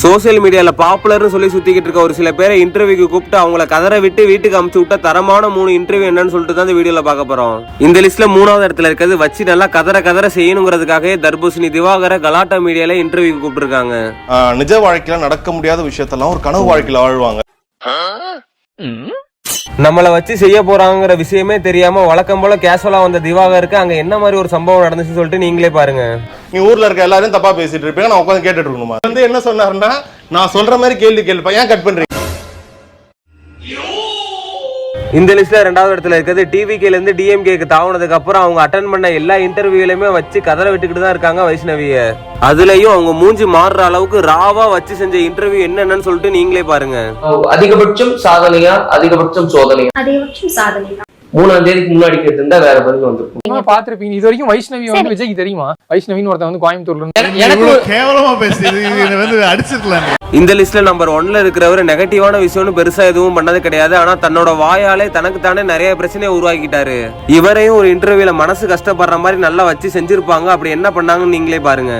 Social மீடியால பாப்புலர்னு சொல்லி சுத்திக்கிட்டு இருக்க ஒரு சில பேரை இன்டர்வியூக்கு கூப்பிட்டு அவங்கள கதற விட்டு வீட்டுக்கு அமுச்சு விட்ட தரமான மூணு இன்டர்வியூ என்னன்னு சொல்லிட்டு தான் இந்த வீடியோல பார்க்க போறோம். இந்த லிஸ்ட்ல மூணாவது இடத்துல இருக்கிறது வச்சு நல்லா கதற கதற செய்யணுங்கிறதுக்காகவே தர்பூசணி திவாகர கலாட்டா மீடியால இன்டர்வியூக்கு கூப்பிட்டுருக்காங்க. நிஜ வாழ்க்கையில நடக்க முடியாத விஷயத்தெல்லாம் ஒரு கனவு வாழ்க்கையில வாழ்வாங்க நம்மளை வச்சு செய்ய போறாங்கிற விஷயமே தெரியாம வழக்கம் போல கேஷுவலா வந்த திவாகருக்கு அங்க என்ன மாதிரி ஒரு சம்பவம் நடந்துச்சு சொல்லிட்டு நீங்களே பாருங்க. நீ ஊர்ல இருக்க எல்லாரும் தப்பா பேசிட்டு இருப்பீங்க நான் உட்காந்து கேட்டுட்டு இருக்கணுமா? வந்து என்ன சொன்னாருன்னா நான் சொல்ற மாதிரி கேள்வி கேள்வி ஏன் கட் பண்றீங்க? இந்த லிஸ்ட்ல ரெண்டாவது இடத்துல இருக்கிறது டிவிகேல இருந்து டிஎம்கேக்கு தாவுனதுக்கு அப்புறம் அவங்க அட்டன் பண்ண எல்லா இன்டர்வியூலயுமே வச்சு கதற விட்டுக்கிட்டு தான் இருக்காங்க வைஷ்ணவிய. அதுலயும் அவங்க மூஞ்சி மாறுற அளவுக்கு ராவா வச்சு செஞ்ச இன்டர்வியூ என்னென்னு சொல்லிட்டு நீங்களே பாருங்க. அதிகபட்சம் சாதனையா அதிகபட்சம் சோதனையா? அதிகபட்சம் சாதனை தான் மூணாம் தேதிக்கு முன்னாடி கேட்டிருந்தா வேற பதில் வந்திருக்கும். நீங்க பாத்திருப்பீங்க இது வரைக்கும் வைஷ்ணவி வந்து விஜய்க்கு தெரியுமா? வைஷ்ணவின்னு ஒருத்தன் வந்து கோயம்புத்தூர்ல இருந்து எனக்கு கேவலமா பேசுது. வந்து அடிச்சிருக்கலாம். இந்த லிஸ்ட்ல நம்பர் ஒன்ல இருக்கிறவர் நெகட்டிவான விஷயம்னு பெருசா எதுவும் பண்ணது கிடையாது. ஆனா தன்னோட வாயாலே தனக்கு தானே நிறைய பிரச்சனையை உருவாக்கிட்டாரு. இவரையும் ஒரு இன்டர்வியூல மனசு கஷ்டப்படுற மாதிரி நல்லா வச்சு செஞ்சிருப்பாங்க. அப்படி என்ன பண்ணாங்கன்னு நீங்களே பாருங்க.